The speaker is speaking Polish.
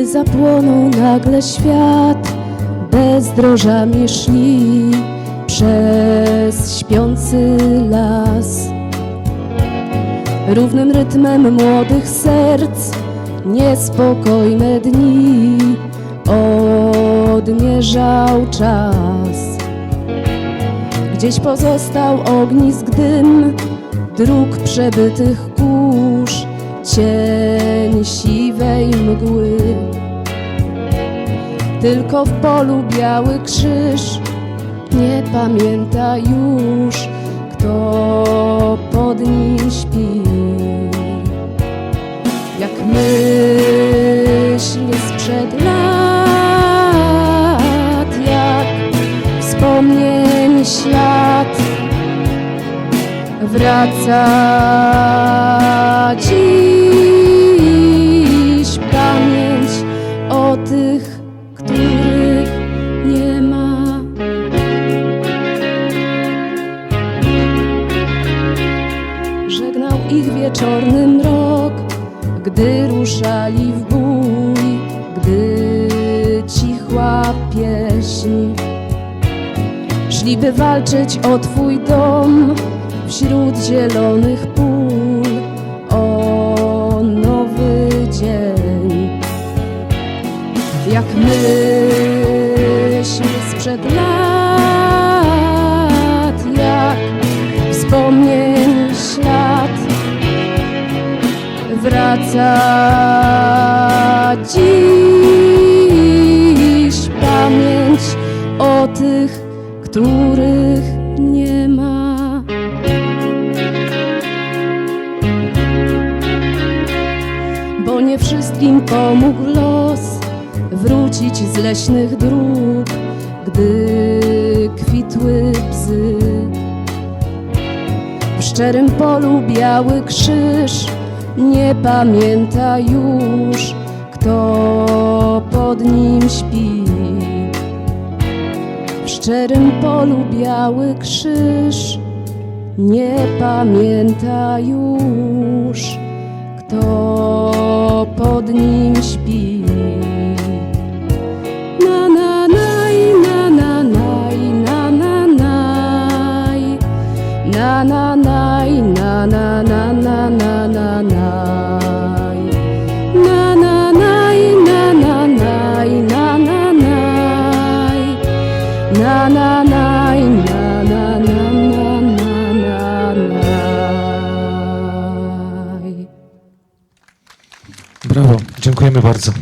zapłonął nagle świat, bezdrożami szli przez śpiący las. Równym rytmem młodych serc niespokojne dni odmierzał czas. Gdzieś pozostał ognisk dym dróg przebytych kurz, cień siwej mgły. Tylko w polu biały krzyż nie pamięta już, kto pod nim śpi. Jak myśl sprzed lat, jak wspomnień ślad wraca ich wieczorny mrok, gdy ruszali w bój, gdy cichła pieśń. Szliby walczyć o Twój dom wśród zielonych pól, o nowy dzień. Jak myśl sprzed lat, jak wspomnień wraca dziś pamięć o tych, których nie ma. Bo nie wszystkim pomógł los wrócić z leśnych dróg, gdy kwitły bzy. W szczerym polu biały krzyż nie pamięta już, kto pod nim śpi. W szczerym polu biały krzyż nie pamięta już, kto pod nim śpi. Brawo, dziękujemy bardzo.